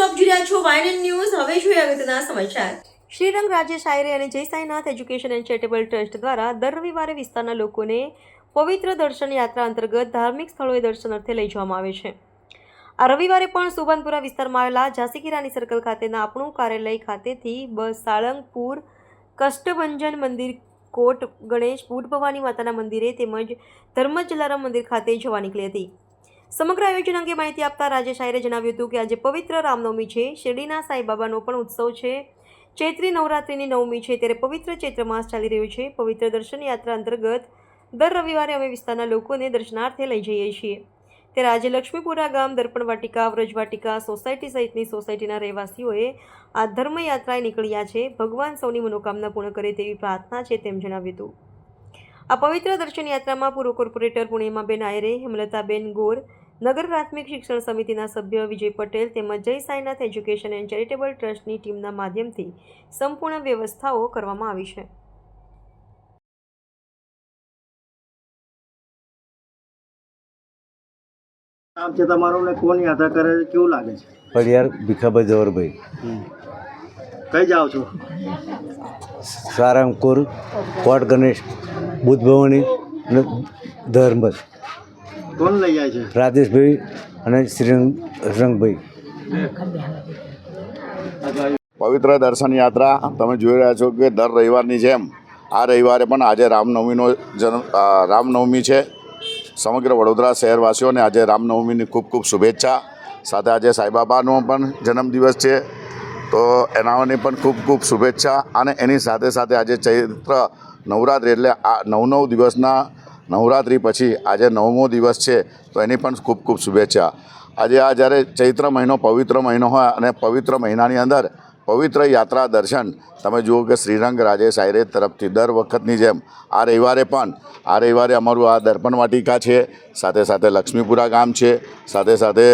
આપ જોઈ રહ્યા છો વાયનન ન્યૂઝ હવે જોઈએ અગત્યના સમાચાર. શ્રીરંગ રાજ્ય શાયરે અને Jai Sainath education and charitable trust દ્વારા દર રવિવારે વિસ્તારના લોકોને પવિત્ર દર્શન યાત્રા અંતર્ગત ધાર્મિક સ્થળોએ દર્શન અર્થે લઈ જવામાં આવે છે. આ રવિવારે પણ સુભાનપુરા વિસ્તારમાં આવેલા ઝાંસી રાની સર્કલ ખાતેના આપણું કાર્યાલય ખાતેથી બસ સાળંગપુર કષ્ટભંજન મંદિર કોટ ગણેશ બુટ ભવાની માતાના મંદિરે તેમજ ધર્મ જલારામ મંદિર ખાતે જવા નીકળી હતી. સમગ્ર આયોજન અંગે માહિતી આપતા રાજેશ આયરે જણાવ્યું હતું કે આજે પવિત્ર રામનવમી છે. શિરડીના સાંઈબાબાનો પણ ઉત્સવ છે. ચૈત્રી નવરાત્રિની નવમી છે ત્યારે પવિત્ર ચૈત્ર માસ ચાલી રહ્યો છે. પવિત્ર દર્શન યાત્રા અંતર્ગત દર રવિવારે અમે વિસ્તારના લોકોને દર્શનાર્થે લઈ જઈએ છીએ. ત્યારે આજે લક્ષ્મીપુરા ગામ, દર્પણ વાટિકા વ્રજવાટિકા સોસાયટી સહિતની સોસાયટીના રહેવાસીઓએ આ ધર્મયાત્રાએ નીકળ્યા છે. ભગવાન સૌની મનોકામના પૂર્ણ કરે તેવી પ્રાર્થના છે તેમ જણાવ્યું હતું. આ પવિત્ર દર્શન યાત્રામાં પૂર્વ કોર્પોરેટર પૂર્ણિમાબેન આયરે, હેમલતાબેન ગોર નગર પ્રાથમિક શિક્ષણ સમિતિના સભ્ય વિજય પટેલ તેમજ જય સાંઈનાથ એજ્યુકેશન એન્ડ ચેરિટેબલ ટ્રસ્ટની ટીમના માધ્યમથી સંપૂર્ણ વ્યવસ્થાઓ કરવામાં આવી છે. નામ છે તમારું ને કોણ યાદા કરે છે કેવું લાગે છે? પડિયાર ભીખાભાઈ જવરભાઈ. કઈ જાઓ છો? સારંગપુર કોટ ગણેશ બુદ્ધ ભવાની અને કોણ લઈ જાય છે? રાજેશભાઈ અને શ્રીરંગ રંગભાઈ. પવિત્ર દર્શન યાત્રા તમે જોઈ રહ્યા છો કે દર રવિવારની જેમ આ રવિવારે પણ આજે રામનવમીનો જન્મ રામનવમી છે. સમગ્ર વડોદરા શહેરવાસીઓને આજે રામનવમીની ખૂબ ખૂબ શુભેચ્છા. સાથે આજે સાંઈબાબાનો પણ જન્મદિવસ છે. તો એનાઓની પણ ખૂબ ખૂબ શુભેચ્છા. અને એની સાથે સાથે આજે ચૈત્ર નવરાત્રિ એટલે આ નવ નવ દિવસના નવરાત્રિ પછી આજે નવમો દિવસ છે, તો એની પણ ખૂબ ખૂબ શુભેચ્છા. આજે આ જ્યારે ચૈત્ર મહિનો, પવિત્ર મહિનો હોય અને પવિત્ર મહિનાની અંદર પવિત્ર યાત્રા દર્શન, તમે જુઓ કે શ્રીરંગ રાજેશ આયરે તરફથી દર વખતની જેમ આ રવિવારે પણ, આ રવિવારે અમારું આ દર્પણ વાટિકા છે, સાથે સાથે લક્ષ્મીપુરા ગામ છે, સાથે સાથે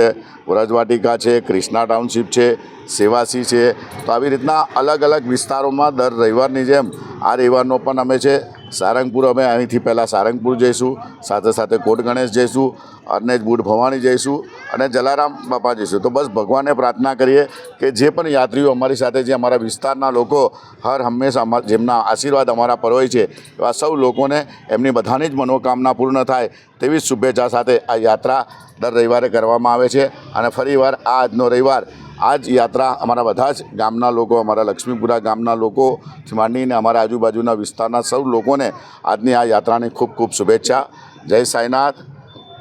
વ્રજવાટિકા છે ક્રિષ્ના ટાઉનશીપ છે, સેવાસી છે. તો આવી રીતના અલગ અલગ વિસ્તારોમાં દર રવિવારની જેમ આ રવિવારનો પણ અમે છે સારંગપુર અમે અહીંથી પહેલાં સારંગપુર જઈશું, સાથે સાથે કોટ ગણેશ જઈશું અને બુટ ભવાની જઈશું અને જલારામ બાપા જઈશું. તો બસ ભગવાનને પ્રાર્થના કરીએ કે જે પણ યાત્રીઓ અમારી સાથે જે અમારા વિસ્તારના લોકો હર હંમેશા જેમના આશીર્વાદ અમારા પર હોય છે, એવા સૌ લોકોને એમની બધાની જ મનોકામના પૂર્ણ થાય. તેવી શુભેચ્છા સાથે આ યાત્રા દર રવિવારે કરવામાં આવે છે અને ફરીવાર આ આજનો રવિવાર આ જ યાત્રા અમારા બધા જ ગામના લોકો, અમારા લક્ષ્મીપુરા ગામના લોકોથી માંડીને અમારા આજુબાજુના વિસ્તારના સૌ લોકોને આજની આ યાત્રાની ખૂબ ખૂબ શુભેચ્છા. જય સાંઈનાથ,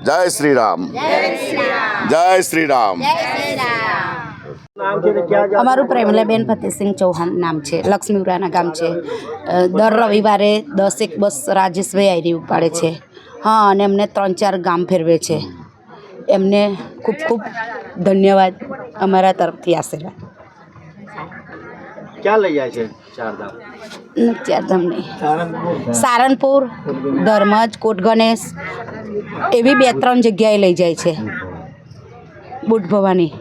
જય શ્રી રામ જય શ્રી રામ અમારું પ્રેમલાબેન ફતેહસિંહ ચૌહાણ નામ છે, લક્ષ્મીપુરાના ગામ છે. દર રવિવારે દસેક બસ રાજેશભાઈ આયરી ઉપાડે છે. હા અને અમને ત્રણ ચાર ગામ ફેરવે છે. એમને ખૂબ ખૂબ ધન્યવાદ અમારા તરફથી આશીર્વાદ. ક્યાં લઈ જાય છે ચારધામ? ચારધામ નહીં. સારણપુર ધર્મજ કોટ ગણેશ એવી બે ત્રણ જગ્યાએ લઈ જાય છે. બુટ ભવાની.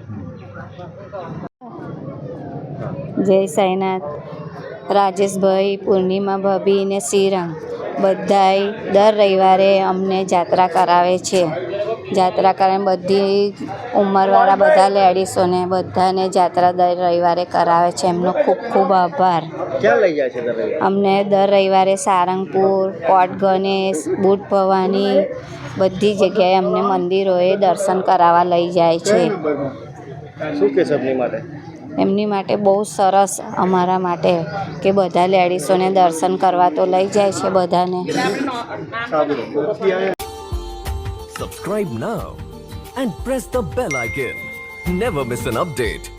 જય સાઈનાથ. રાજેશભાઈ પૂર્ણિમા ભાભી ને શ્રીરંગ બધાય દર રવિવારે અમને જાત્રા કરાવે છે. જાત્રા કરાવીને બધી ઉંમરવાળા બધા લેડીસોને બધાને જાત્રા દર રવિવારે કરાવે છે. એમનો ખૂબ ખૂબ આભાર? અમને દર રવિવારે સારંગપુર કોટ ગણેશ બુટ ભવાની બધી જગ્યાએ અમને મંદિરોએ દર્શન કરાવવા લઈ જાય છે. શું કહેશો એમની માટે? એમની માટે બહુ સરસ અમારા માટે કે બધા લેડીસોને દર્શન કરવા તો લઈ જાય છે બધાને. Subscribe now and press the bell icon never miss an update.